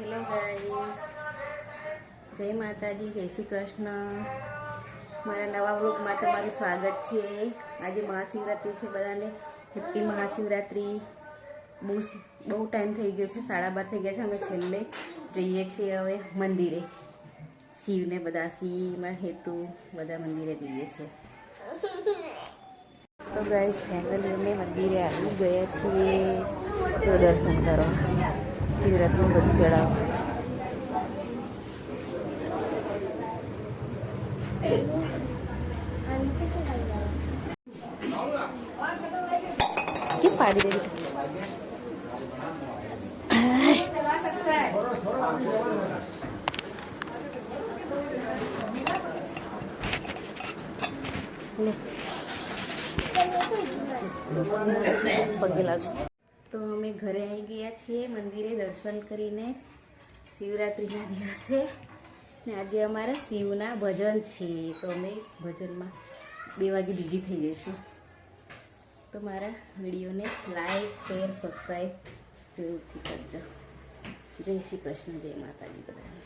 Hello guys જય માતાજી, જય શ્રી કૃષ્ણ. મારા નવા વ્લોગમાં તમારું સ્વાગત છે. આજે મહાશિવરાત્રિ છે, બધાને હેપ્પી મહાશિવરાત્રિ. બહુ બહુ ટાઈમ થઈ ગયો છે, સાડા બાર થઈ ગયા છે, અમે છેલ્લે જઈએ છીએ હવે મંદિરે. શિવને બધા, શિવમાં હેતુ, બધા મંદિરે જઈએ છીએ. તો ગાઈઝ ફેમિલી મંદિરે આવી ગયા છીએ. દર્શન કરો. શિવરાત્રિનું બધું ચડાવો. કેમ પાડી દે લે. પગે તો અમે ઘરે આવી ગયા છીએ મંદિરે દર્શન કરીને શિવરાત્રિના દિવસે. ને આજે અમારા શિવના ભજન છે, તો અમે ભજનમાં બે વાગે બીજી થઈ જઈશું. તો મારા વિડીયોને લાઈક શેર સબસ્ક્રાઈબ જરૂરથી કરજો. જય શ્રી કૃષ્ણ, જય માતાજી બધાને.